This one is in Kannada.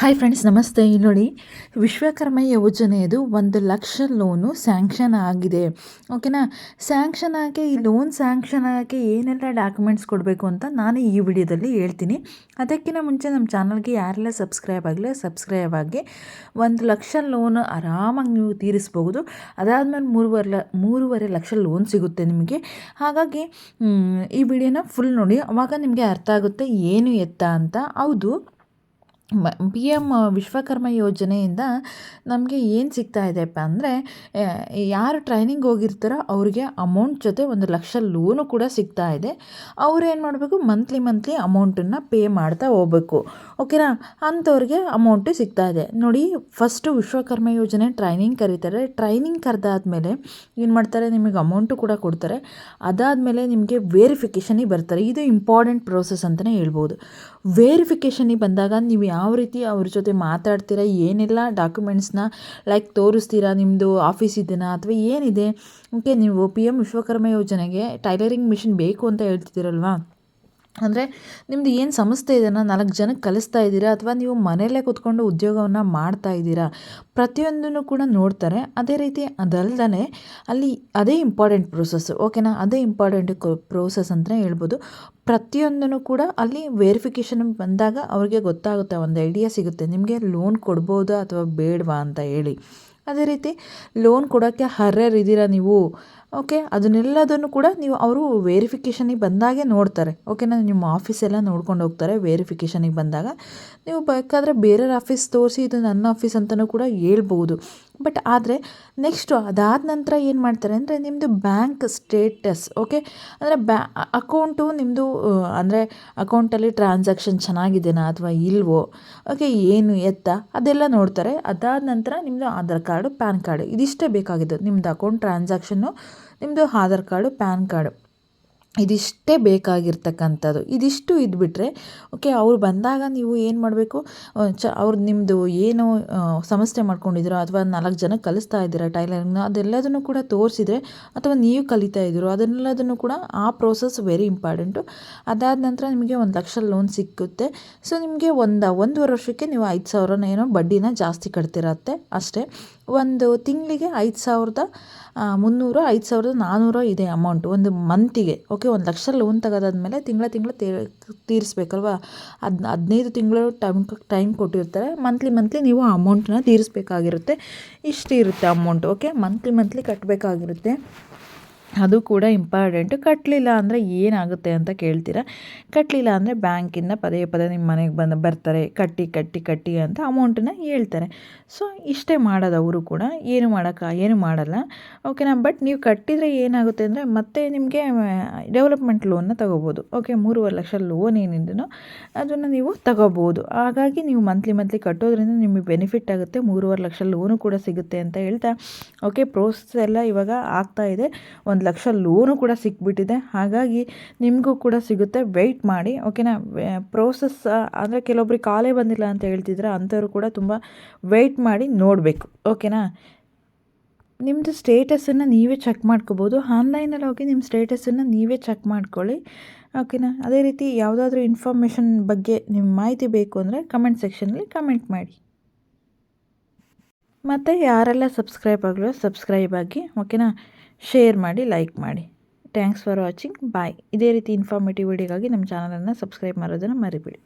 ಹಾಯ್ ಫ್ರೆಂಡ್ಸ್ ನಮಸ್ತೆ. ಇಲ್ಲಿ ನೋಡಿ, ವಿಶ್ವಕರ್ಮ ಯೋಜನೆಯದು ಒಂದು ಲಕ್ಷ ಲೋನು ಸ್ಯಾಂಕ್ಷನ್ ಆಗಿದೆ. ಓಕೆನಾ ಸ್ಯಾಂಕ್ಷನ್ ಆಗಿ, ಈ ಲೋನ್ ಸ್ಯಾಂಕ್ಷನ್ ಆಗಿ ಏನೆಲ್ಲ ಡಾಕ್ಯುಮೆಂಟ್ಸ್ ಕೊಡಬೇಕು ಅಂತ ನಾನು ಈ ವಿಡಿಯೋದಲ್ಲಿ ಹೇಳ್ತೀನಿ. ಅದಕ್ಕಿಂತ ಮುಂಚೆ ನಮ್ಮ ಚಾನಲ್ಗೆ ಯಾರೆಲ್ಲ ಸಬ್ಸ್ಕ್ರೈಬ್ ಆಗಲಿ, ಸಬ್ಸ್ಕ್ರೈಬ್ ಆಗಿ ಒಂದು ಲಕ್ಷ ಲೋನ್ ಆರಾಮಾಗಿ ನೀವು ತೀರಿಸ್ಬೋದು ಅದಾದಮೇಲೆ ಮೂರುವರೆ ಲ, ಮೂರುವರೆ ಲಕ್ಷ ಲೋನ್ ಸಿಗುತ್ತೆ ನಿಮಗೆ. ಹಾಗಾಗಿ ಈ ವಿಡಿಯೋನ ಫುಲ್ ನೋಡಿ. ಅವಾಗ ನಿಮಗೆ ಅರ್ಥ ಆಗುತ್ತೆ, ಏನು ಎತ್ತ ಅಂತ. ಹೌದು ಮ, ಪಿ ಎಂ ವಿಶ್ವಕರ್ಮ ಯೋಜನೆಯಿಂದ ನಮಗೆ ಏನು ಸಿಗ್ತಾ ಇದೆಯಪ್ಪ ಅಂದರೆ ಯಾರು ಟ್ರೈನಿಂಗ್ ಹೋಗಿರ್ತಾರೋ ಅವ್ರಿಗೆ ಅಮೌಂಟ್ ಜೊತೆ ಒಂದು ಲಕ್ಷ ಲೋನು ಕೂಡ ಸಿಗ್ತಾ ಇದೆ. ಅವ್ರು ಏನು ಮಾಡಬೇಕು? ಮಂತ್ಲಿ ಮಂತ್ಲಿ ಅಮೌಂಟನ್ನು ಪೇ ಮಾಡ್ತಾ ಹೋಗ್ಬೇಕು. ಓಕೆನಾ ಅಂಥವ್ರಿಗೆ ಅಮೌಂಟು ಸಿಗ್ತಾ ಇದೆ. ನೋಡಿ ಫಸ್ಟು ವಿಶ್ವಕರ್ಮ ಯೋಜನೆ ಟ್ರೈನಿಂಗ್ ಕರೀತಾರೆ. ಟ್ರೈನಿಂಗ್ ಕರೆದಾದ್ಮೇಲೆ ಏನು ಮಾಡ್ತಾರೆ? ನಿಮಗೆ ಅಮೌಂಟು ಕೂಡ ಕೊಡ್ತಾರೆ. ಅದಾದಮೇಲೆ ನಿಮಗೆ ವೇರಿಫಿಕೇಷನಿಗೆ ಬರ್ತಾರೆ. ಇದು ಇಂಪಾರ್ಟೆಂಟ್ ಪ್ರೋಸೆಸ್ ಅಂತಲೇ ಹೇಳ್ಬೋದು. ವೇರಿಫಿಕೇಷನಿಗೆ ಬಂದಾಗ ನೀವು ಯಾವ ರೀತಿ ಅವ್ರ ಜೊತೆ ಮಾತಾಡ್ತೀರಾ, ಏನೆಲ್ಲ ಡಾಕ್ಯುಮೆಂಟ್ಸ್ನ ಲೈಕ್ ತೋರಿಸ್ತೀರಾ ನಿಮ್ಮದು ಆಫೀಸ್ ಇದೆಯಾ ಅಥವಾ ಏನಿದೆ? ಓಕೆ ನೀವು ಪಿ ಎಂ ವಿಶ್ವಕರ್ಮ ಯೋಜನೆಗೆ ಟೈಲರಿಂಗ್ ಮಿಷಿನ್ ಬೇಕು ಅಂತ ಹೇಳ್ತಿದ್ದೀರಲ್ವಾ? ಅಂದರೆ ನಿಮ್ಮದು ಏನು ಸಂಸ್ಥೆ ಇದೆಯಾ ನಾಲ್ಕು ಜನಕ್ಕೆ ಕಲಿಸ್ತಾ ಇದ್ದೀರಾ? ಅಥವಾ ನೀವು ಮನೆಯಲ್ಲೇ ಕೂತ್ಕೊಂಡು ಉದ್ಯೋಗವನ್ನು ಮಾಡ್ತಾ ಇದ್ದೀರಾ? ಪ್ರತಿಯೊಂದನ್ನು ಕೂಡ ನೋಡ್ತಾರೆ. ಅದೇ ರೀತಿ ಅದಲ್ಲದೆ ಅಲ್ಲಿ ಅದೇ ಇಂಪಾರ್ಟೆಂಟ್ ಪ್ರೋಸೆಸ್ ಓಕೆನಾ ಅದೇ ಇಂಪಾರ್ಟೆಂಟ್ ಪ್ರೋಸೆಸ್ ಅಂತಲೇ ಹೇಳ್ಬೋದು. ಪ್ರತಿಯೊಂದನ್ನು ಕೂಡ ಅಲ್ಲಿ ವೆರಿಫಿಕೇಷನ್ ಬಂದಾಗ ಅವ್ರಿಗೆ ಗೊತ್ತಾಗುತ್ತೆ, ಒಂದು ಐಡಿಯಾ ಸಿಗುತ್ತೆ. ನಿಮಗೆ ಲೋನ್ ಕೊಡ್ಬೋದಾ ಅಥವಾ ಬೇಡವಾ ಅಂತ ಹೇಳಿ. ಅದೇ ರೀತಿ ಲೋನ್ ಕೊಡೋಕ್ಕೆ ಅರ್ಹರಿದ್ದೀರಾ ನೀವು? ಓಕೆ? ಅದನ್ನೆಲ್ಲದನ್ನು ಕೂಡ ನೀವು ಅವರು ವೇರಿಫಿಕೇಷನಿಗೆ ಬಂದಾಗೆ ನೋಡ್ತಾರೆ. ಓಕೆನಾ ನಿಮ್ಮ ಆಫೀಸೆಲ್ಲ ನೋಡ್ಕೊಂಡು ಹೋಗ್ತಾರೆ ವೇರಿಫಿಕೇಷನಿಗೆ ಬಂದಾಗ. ನೀವು ಬೇಕಾದರೆ ಬೇರೆಯವ್ರ ಆಫೀಸ್ ತೋರಿಸಿ, ಇದು ನನ್ನ ಆಫೀಸ್ ಅಂತಲೂ ಕೂಡ ಹೇಳ್ಬೋದು ಬಟ್ ಆದರೆ ನೆಕ್ಸ್ಟು ಅದಾದ ನಂತರ ಏನು ಮಾಡ್ತಾರೆ ಅಂದರೆ ನಿಮ್ಮದು ಬ್ಯಾಂಕ್ ಸ್ಟೇಟಸ್, ಓಕೆ? ಅಂದರೆ ಬ್ಯಾ, ಅಕೌಂಟು ನಿಮ್ಮದು ಅಂದರೆ ಅಕೌಂಟಲ್ಲಿ ಟ್ರಾನ್ಸಾಕ್ಷನ್ ಚೆನ್ನಾಗಿದೆಯಾ ಅಥವಾ ಇಲ್ವೋ? ಓಕೆ, ಏನು ಎತ್ತ? ಅದೆಲ್ಲ ನೋಡ್ತಾರೆ. ಅದಾದ ನಂತರ ನಿಮ್ಮದು ಆಧಾರ್ ಕಾರ್ಡು, ಪ್ಯಾನ್ ಕಾರ್ಡು, ಇದಿಷ್ಟೇ ಬೇಕಾಗಿದ್ದು. ನಿಮ್ಮದು ಅಕೌಂಟ್ ಟ್ರಾನ್ಸಾಕ್ಷನ್ನು ನಿಮ್ಮದು ಆಧಾರ್ ಕಾರ್ಡು ಪ್ಯಾನ್ ಕಾರ್ಡು ಇದಿಷ್ಟೇ ಬೇಕಾಗಿರ್ತಕ್ಕಂಥದ್ದು. ಇದಿಷ್ಟು ಇದ್ಬಿಟ್ರೆ, ಓಕೆ, ಅವ್ರು ಬಂದಾಗ ನೀವು ಏನು ಮಾಡಬೇಕು? ಚ, ಅವ್ರು ನಿಮ್ಮದು ಏನು ಸಮಸ್ಯೆ ಮಾಡ್ಕೊಂಡಿದ್ದೀರೋ ಅಥವಾ ನಾಲ್ಕು ಜನ ಕಲಿಸ್ತಾ ಇದ್ದೀರಾ ಟೈಲರಿಂಗ್ನ, ಅದೆಲ್ಲದನ್ನು ಕೂಡ ತೋರಿಸಿದ್ರೆ ಅಥವಾ ನೀವು ಕಲಿತಾ ಇದ್ದೀರೋ ಅದನ್ನೆಲ್ಲದನ್ನು ಕೂಡ ಆ ಪ್ರೋಸೆಸ್ ವೆರಿ ಇಂಪಾರ್ಟೆಂಟು. ಅದಾದ ನಂತರ ನಿಮಗೆ ಒಂದು ಲಕ್ಷ ಲೋನ್ ಸಿಕ್ಕುತ್ತೆ. ಸೊ, ನಿಮಗೆ ಒಂದು, ಒಂದೂವರೆ ವರ್ಷಕ್ಕೆ ನೀವು ಐದು ಸಾವಿರನ ಏನೋ ಬಡ್ಡಿನ ಜಾಸ್ತಿ ಕಟ್ತಿರತ್ತೆ ಅಷ್ಟೇ. ಒಂದು ತಿಂಗಳಿಗೆ ಐದು ಸಾವಿರದ ಮುನ್ನೂರು, ಐದು ಸಾವಿರದ ನಾನ್ನೂರು ಇದೆ ಅಮೌಂಟ್, ಒಂದು ಮಂತಿಗೆ, ಓಕೆ? ಒಂದು ಲಕ್ಷ ಲೋನ್ ತಗೋದಾದ್ಮೇಲೆ ತಿಂಗಳ ತಿಂಗಳ ತೀರಿಸ್ಬೇಕಲ್ವಾ? ಅದ್, ಹದಿನೈದು ತಿಂಗಳು ಟೈಮ್ ಟೈಮ್ ಕೊಟ್ಟಿರ್ತಾರೆ. ಮಂತ್ಲಿ ಮಂತ್ಲಿ ನೀವು ಅಮೌಂಟನ್ನ ತೀರಿಸ್ಬೇಕಾಗಿರುತ್ತೆ. ಇಷ್ಟು ಇರುತ್ತೆ ಅಮೌಂಟ್ ಓಕೆ ಮಂತ್ಲಿ ಮಂತ್ಲಿ ಕಟ್ಟಬೇಕಾಗಿರುತ್ತೆ ಅದು ಕೂಡ ಇಂಪಾರ್ಟೆಂಟು ಕಟ್ಟಲಿಲ್ಲ ಅಂದರೆ ಏನಾಗುತ್ತೆ ಅಂತ ಕೇಳ್ತೀರ? ಕಟ್ಟಲಿಲ್ಲ ಅಂದರೆ ಬ್ಯಾಂಕಿಂದ ಪದೇ ಪದೇ ನಿಮ್ಮ ಮನೆಗೆ ಬಂದು ಬರ್ತಾರೆ. ಕಟ್ಟಿ ಕಟ್ಟಿ ಕಟ್ಟಿ ಅಂತ ಅಮೌಂಟನ್ನ ಹೇಳ್ತಾರೆ. ಸೊ ಇಷ್ಟೇ ಮಾಡೋದು ಅವರು ಕೂಡ ಏನು ಮಾಡೋಕ್ಕ, ಏನು ಮಾಡಲ್ಲ. ಓಕೆನಾ ಬಟ್ ನೀವು ಕಟ್ಟಿದರೆ ಏನಾಗುತ್ತೆ ಅಂದರೆ ಮತ್ತೆ ನಿಮಗೆ ಡೆವಲಪ್ಮೆಂಟ್ ಲೋನ್ನ ತಗೋಬೋದು. ಓಕೆ ಮೂರುವರೆ ಲಕ್ಷ ಲೋನ್ ಏನಿದೆಯೋ ಅದನ್ನು ನೀವು ತಗೋಬೋದು. ಹಾಗಾಗಿ ನೀವು ಮಂತ್ಲಿ ಮಂತ್ಲಿ ಕಟ್ಟೋದ್ರಿಂದ ನಿಮಗೆ ಬೆನಿಫಿಟ್ ಆಗುತ್ತೆ. ಮೂರುವರೆ ಲಕ್ಷ ಲೋನು ಕೂಡ ಸಿಗುತ್ತೆ ಅಂತ ಹೇಳ್ತಾ ಓಕೆ ಪ್ರೋಸೆಸ್ ಎಲ್ಲ ಇವಾಗ ಆಗ್ತಾ ಇದೆ. ಒಂದು ಒಂದು ಲಕ್ಷ ಲೋನು ಕೂಡ ಸಿಕ್ಬಿಟ್ಟಿದೆ. ಹಾಗಾಗಿ ನಿಮಗೂ ಕೂಡ ಸಿಗುತ್ತೆ. ವೆಯ್ಟ್ ಮಾಡಿ ಓಕೆನಾ ಪ್ರೋಸೆಸ್ ಅಂದರೆ ಕೆಲವೊಬ್ರಿಗೆ ಕಾಲೇ ಬಂದಿಲ್ಲ ಅಂತ ಹೇಳ್ತಿದ್ರೆ ಅಂಥವ್ರು ಕೂಡ ತುಂಬ ವೆಯ್ಟ್ ಮಾಡಿ ನೋಡಬೇಕು. ಓಕೆನಾ ನಿಮ್ಮದು ಸ್ಟೇಟಸನ್ನು ನೀವೇ ಚೆಕ್ ಮಾಡ್ಕೋಬೋದು. ಆನ್ಲೈನಲ್ಲಿ ಹೋಗಿ ನಿಮ್ಮ ಸ್ಟೇಟಸನ್ನು ನೀವೇ ಚೆಕ್ ಮಾಡ್ಕೊಳ್ಳಿ. ಓಕೆನಾ ಅದೇ ರೀತಿ ಯಾವುದಾದ್ರೂ ಇನ್ಫಾರ್ಮೇಷನ್ ಬಗ್ಗೆ ನಿಮ್ಮ ಮಾಹಿತಿ ಬೇಕು ಅಂದರೆ ಕಮೆಂಟ್ ಸೆಕ್ಷನಲ್ಲಿ ಕಮೆಂಟ್ ಮಾಡಿ. ಮತ್ತು ಯಾರೆಲ್ಲ ಸಬ್ಸ್ಕ್ರೈಬ್ ಆಗಲೋ ಸಬ್ಸ್ಕ್ರೈಬ್ ಆಗಿ ಓಕೆನಾ ಶೇರ್ ಮಾಡಿ ಲೈಕ್ ಮಾಡಿ. ಥ್ಯಾಂಕ್ಸ್ ಫಾರ್ ವಾಚಿಂಗ್ ಬಾಯ್ ಇದೇ ರೀತಿ ಇನ್ಫಾರ್ಮೇಟಿವ್ ವಿಡಿಯೋಗಾಗಿ ನಮ್ಮ ಚಾನಲನ್ನು ಸಬ್ಸ್ಕ್ರೈಬ್ ಮಾಡೋದನ್ನು ಮರಿಬೇಡಿ.